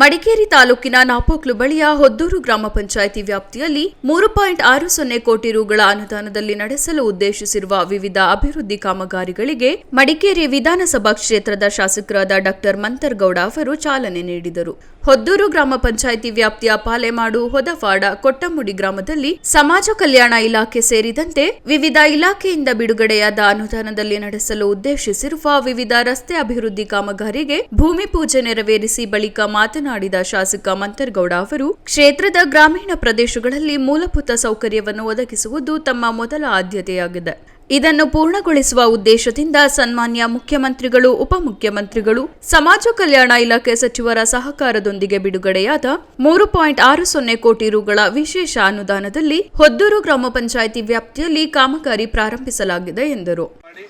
ಮಡಿಕೇರಿ ತಾಲೂಕಿನ ನಾಪೋಕ್ಲು ಬಳಿಯ ಹೊದ್ದೂರು ಗ್ರಾಮ ಪಂಚಾಯಿತಿ ವ್ಯಾಪ್ತಿಯಲ್ಲಿ ಮೂರು ಪಾಯಿಂಟ್ ಆರು ಸೊನ್ನೆ ಕೋಟಿ ರುಗಳ ಅನುದಾನದಲ್ಲಿ ನಡೆಸಲು ಉದ್ದೇಶಿಸಿರುವ ವಿವಿಧ ಅಭಿವೃದ್ಧಿ ಕಾಮಗಾರಿಗಳಿಗೆ ಮಡಿಕೇರಿ ವಿಧಾನಸಭಾ ಕ್ಷೇತ್ರದ ಶಾಸಕರಾದ ಡಾಕ್ಟರ್ ಮಂತರ್ಗೌಡ ಅವರು ಚಾಲನೆ ನೀಡಿದರು. ಹೊದ್ದೂರು ಗ್ರಾಮ ಪಂಚಾಯಿತಿ ವ್ಯಾಪ್ತಿಯ ಪಾಲೆಮಾಡು ಹೊದವಾಡ ಕೊಟ್ಟಮುಡಿ ಗ್ರಾಮದಲ್ಲಿ ಸಮಾಜ ಕಲ್ಯಾಣ ಇಲಾಖೆ ಸೇರಿದಂತೆ ವಿವಿಧ ಇಲಾಖೆಯಿಂದ ಬಿಡುಗಡೆಯಾದ ಅನುದಾನದಲ್ಲಿ ನಡೆಸಲು ಉದ್ದೇಶಿಸಿರುವ ವಿವಿಧ ರಸ್ತೆ ಅಭಿವೃದ್ಧಿ ಕಾಮಗಾರಿಗೆ ಭೂಮಿ ಪೂಜೆ ನೆರವೇರಿಸಿ ಬಳಿಕ ಮಾತನಾಡಿದ ಶಾಸಕ ಮಂತರ್ಗೌಡ ಅವರು, ಕ್ಷೇತ್ರದ ಗ್ರಾಮೀಣ ಪ್ರದೇಶಗಳಲ್ಲಿ ಮೂಲಭೂತ ಸೌಕರ್ಯವನ್ನು ಒದಗಿಸುವುದು ತಮ್ಮ ಮೊದಲ ಆದ್ಯತೆಯಾಗಿದೆ. ಇದನ್ನು ಪೂರ್ಣಗೊಳಿಸುವ ಉದ್ದೇಶದಿಂದ ಸನ್ಮಾನ್ಯ ಮುಖ್ಯಮಂತ್ರಿಗಳು ಉಪಮುಖ್ಯಮಂತ್ರಿಗಳು ಸಮಾಜ ಕಲ್ಯಾಣ ಇಲಾಖೆ ಸಚಿವರ ಸಹಕಾರದೊಂದಿಗೆ ಬಿಡುಗಡೆಯಾದ ಮೂರು ಪಾಯಿಂಟ್ ಆರು ಸೊನ್ನೆ ಕೋಟಿ ರುಗಳ ವಿಶೇಷ ಅನುದಾನದಲ್ಲಿ ಹೊದ್ದೂರು ಗ್ರಾಮ ಪಂಚಾಯಿತಿ ವ್ಯಾಪ್ತಿಯಲ್ಲಿ ಕಾಮಗಾರಿ ಪ್ರಾರಂಭಿಸಲಾಗಿದೆ ಎಂದರು. ಮಾಡಿ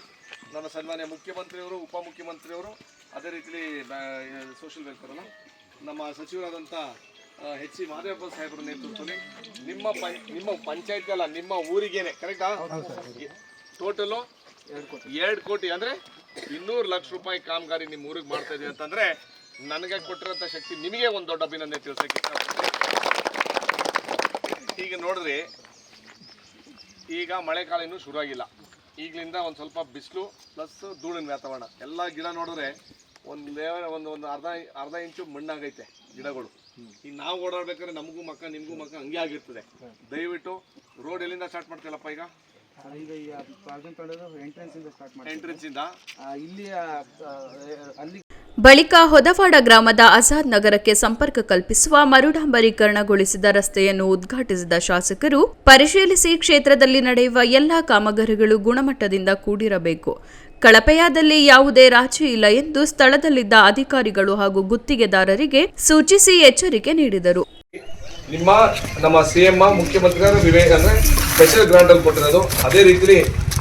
ಸನ್ಮಾನ್ಯ ಮುಖ್ಯಮಂತ್ರಿಯವರು ಉಪಮುಖ್ಯಮಂತ್ರಿಯವರು ಅದೇ ರೀತಿಲಿ ಸೋಷಿಯಲ್ ವೆಲ್ಫೇರ್ ನಮ್ಮ ಸಚಿವರಾದಂಥ ಎಚ್ ಸಿ ಮಹದೇವಪ್ಪ ಸಾಹೇಬರ ನೇತೃತ್ವದಲ್ಲಿ ನಿಮ್ಮ ಪಂ ನಿಮ್ಮ ಪಂಚಾಯತ್ ಅಲ್ಲ ನಿಮ್ಮ ಊರಿಗೇನೆ ಕರೆಕ್ಟಾ ಟೋಟಲು ಎರಡು ಕೋಟಿ ಅಂದರೆ ಇನ್ನೂರು ಲಕ್ಷ ರೂಪಾಯಿ ಕಾಮಗಾರಿ ನಿಮ್ಮ ಊರಿಗೆ ಮಾಡ್ತಾ ಇದೀವಿ ಅಂತಂದರೆ ನನಗೆ ಕೊಟ್ಟಿರೋಂಥ ಶಕ್ತಿ ನಿಮಗೆ ಒಂದು ದೊಡ್ಡ ಅಭಿನಂದನೆ ತಿಳಿಸೋಕೆ ಈಗ ನೋಡಿದ್ರಿ ಈಗ ಮಳೆಕಾಲ ಇನ್ನೂ ಶುರುವಾಗಿಲ್ಲ. ಈಗಲಿಂದ ಒಂದು ಸ್ವಲ್ಪ ಬಿಸಿಲು ಪ್ಲಸ್ ಧೂಳಿನ ವಾತಾವರಣ. ಎಲ್ಲ ಗಿಡ ನೋಡಿದ್ರೆ ಒಂದು ಲೇವರ್ ಒಂದು ಒಂದು ಅರ್ಧ ಅರ್ಧ ಇಂಚು ಮಣ್ಣಾಗೈತೆ ಗಿಡಗಳು. ಈಗ ನಾವು ಓಡಾಡ್ಬೇಕಾದ್ರೆ ನಮಗೂ ಮಕ್ಕ, ನಿಮಗೂ ಮಕ್ಕ ಹಂಗೆ ಆಗಿರ್ತದೆ. ದಯವಿಟ್ಟು ರೋಡ್ ಎಲ್ಲಿಂದ ಸ್ಟಾರ್ಟ್ ಮಾಡ್ತೀಯಲ್ಲಪ್ಪ ಈಗ? ಈಗ ಈ ಎಂಟ್ರೆನ್ಸ್ ಇಂದ ಸ್ಟಾರ್ಟ್ ಮಾಡಿ ಎಂಟ್ರೆನ್ಸ್ ಇಂದ? ಇಲ್ಲಿ ಅಲ್ಲಿ ಬಳಿಕ ಹೊದವಾಡ ಗ್ರಾಮದ ಆಜಾದ್ ನಗರಕ್ಕೆ ಸಂಪರ್ಕ ಕಲ್ಪಿಸುವ ಮರುಡಾಂಬರೀಕರಣಗೊಳಿಸಿದ ರಸ್ತೆಯನ್ನು ಉದ್ಘಾಟಿಸಿದ ಶಾಸಕರು ಪರಿಶೀಲಿಸಿ ಕ್ಷೇತ್ರದಲ್ಲಿ ನಡೆಯುವ ಎಲ್ಲಾ ಕಾಮಗಾರಿಗಳು ಗುಣಮಟ್ಟದಿಂದ ಕೂಡಿರಬೇಕು. ಕಳಪೆಯಾದಲ್ಲಿ ಯಾವುದೇ ರಾಜಿ ಇಲ್ಲ ಎಂದು ಸ್ಥಳದಲ್ಲಿದ್ದ ಅಧಿಕಾರಿಗಳು ಹಾಗೂ ಗುತ್ತಿಗೆದಾರರಿಗೆ ಸೂಚಿಸಿ ಎಚ್ಚರಿಕೆ ನೀಡಿದರು. ನಿಮ್ಮ, ನಮ್ಮ ಸಿ ಎಂ ಮುಖ್ಯಮಂತ್ರಿಗಳ ವಿವೇಕ ಅಂದ್ರೆ ಸ್ಪೆಷಲ್ ಗ್ರಾಂಟ್ ಅಲ್ಲಿ ಕೊಟ್ಟಿರೋದು. ಅದೇ ರೀತಿಲಿ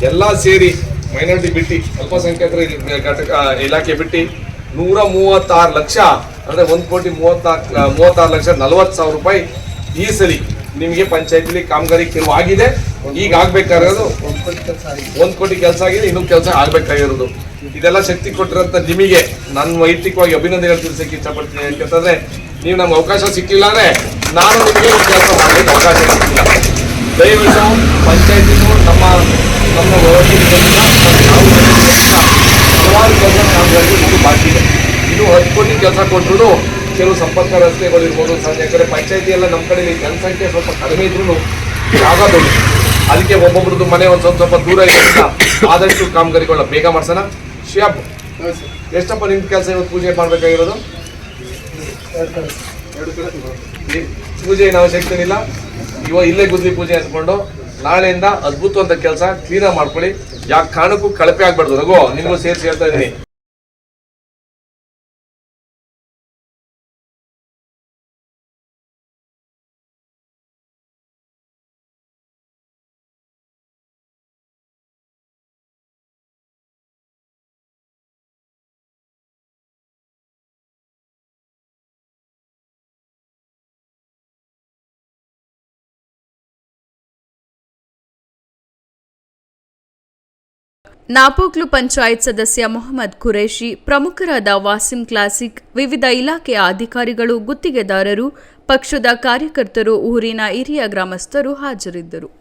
ಎಲ್ಲ ಸೇರಿ ಮೈನಾರಿಟಿ ಬಿಟ್ಟು, ಅಲ್ಪಸಂಖ್ಯಾತರ ಘಟಕ ಇಲಾಖೆ ಬಿಟ್ಟು ನೂರ ಮೂವತ್ತಾರು ಲಕ್ಷ, ಅಂದ್ರೆ ಒಂದು ಕೋಟಿ ಮೂವತ್ತಾರು ಮೂವತ್ತಾರು ಲಕ್ಷ ನಲವತ್ತು ಸಾವಿರ ರೂಪಾಯಿ ಈ ಸರಿ ನಿಮಗೆ ಪಂಚಾಯತಿಲಿ ಕಾಮಗಾರಿ ಕೆಲವು ಆಗಿದೆ. ಈಗ ಆಗ್ಬೇಕಾಗಿರೋದು ಒಂದು ಕೋಟಿ ಕೆಲಸ ಆಗಿದೆ, ಇನ್ನೂ ಕೆಲಸ ಆಗ್ಬೇಕಾಗಿರೋದು. ಇದೆಲ್ಲ ಶಕ್ತಿ ಕೊಟ್ಟಿರೋಂಥ ನಿಮಗೆ ನನ್ನ ವೈಯಕ್ತಿಕವಾಗಿ ಅಭಿನಂದನೆಗಳು ತಿಳಿಸಕ್ಕೆ ಇಷ್ಟಪಡ್ತೀನಿ. ಯಾಕಂತಂದ್ರೆ ನೀವು ನಮ್ಗೆ ಅವಕಾಶ ಸಿಕ್ಕಿಲ್ಲ ಅಂದ್ರೆ ನಾನು ನಿಮಗೆ ಕೆಲಸ ಮಾಡಲಿಕ್ಕೆ ಅವಕಾಶ ಸಿಕ್ಕಿಲ್ಲ. ದಯವಿಟ್ಟು ಪಂಚಾಯಿತಿಗೂ ನಮ್ಮ ನಮ್ಮ ಹಲವಾರು ಕೆಲಸ ಕಾಮಗಾರಿ ಇದು ಬಾಕಿ ಇದೆ. ಇದು ಹತ್ತು ಕೋಟಿ ಕೆಲಸ ಕೊಟ್ಟರು ಕೆಲವು ಸಂಪರ್ಕ ರಸ್ತೆಗಳು ಇರ್ಬೋದು ಸಣ್ಣ ಯಾಕಂದರೆ ಪಂಚಾಯತಿ ಎಲ್ಲ ನಮ್ಮ ಕಡೆ ಜನಸಂಖ್ಯೆ ಸ್ವಲ್ಪ ಕಡಿಮೆ ಇದ್ರೂ ಆಗೋದು ಅದಕ್ಕೆ ಒಬ್ಬೊಬ್ರದ್ದು ಮನೆ ಒಂದು ಸ್ವಲ್ಪ ಸ್ವಲ್ಪ ದೂರ ಇರೋದ್ರಿಂದ ಆದಷ್ಟು ಕಾಮಗಾರಿಗಳನ್ನ ಬೇಗ ಮಾಡ್ಸೋಣ. ಶಿಯಾಬ್ ಎಷ್ಟಪ್ಪ ನಿಮ್ಮ ಕೆಲಸ ಇವತ್ತು ಪೂಜೆ ಮಾಡ್ಬೇಕಾಗಿರೋದು? ಈ ಪೂಜೆ ನಾವು ಅವಶ್ಯಕತೆ ಇಲ್ಲ ಇವಾಗ ಇಲ್ಲೇ ಗುದ್ಲಿ ಪೂಜೆ ಅಂದ್ಕೊಂಡು ನಾಳೆಯಿಂದ ಅದ್ಭುತವಂತ ಕೆಲಸ ಕ್ಲೀನಾಗಿ ಮಾಡ್ಕೊಳ್ಳಿ. ಯಾಕೆ ಕಾರಣಕ್ಕೂ ಕಳಪೆ ಆಗ್ಬಾರ್ದು. ರಘು, ನಿಮಗೂ ಸೇರಿಸಿ ಹೇಳ್ತಾ ಇದ್ದೀನಿ. ನಾಪೋಕ್ಲು ಪಂಚಾಯತ್ ಸದಸ್ಯ ಮೊಹಮ್ಮದ್ ಖುರೇಶಿ ಪ್ರಮುಖರಾದ ವಾಸಿಂ ಕ್ಲಾಸಿಕ್, ವಿವಿಧ ಇಲಾಖೆಯ ಅಧಿಕಾರಿಗಳು, ಗುತ್ತಿಗೆದಾರರು, ಪಕ್ಷದ ಕಾರ್ಯಕರ್ತರು, ಊರಿನ ಹಿರಿಯ ಗ್ರಾಮಸ್ಥರು ಹಾಜರಿದ್ದರು.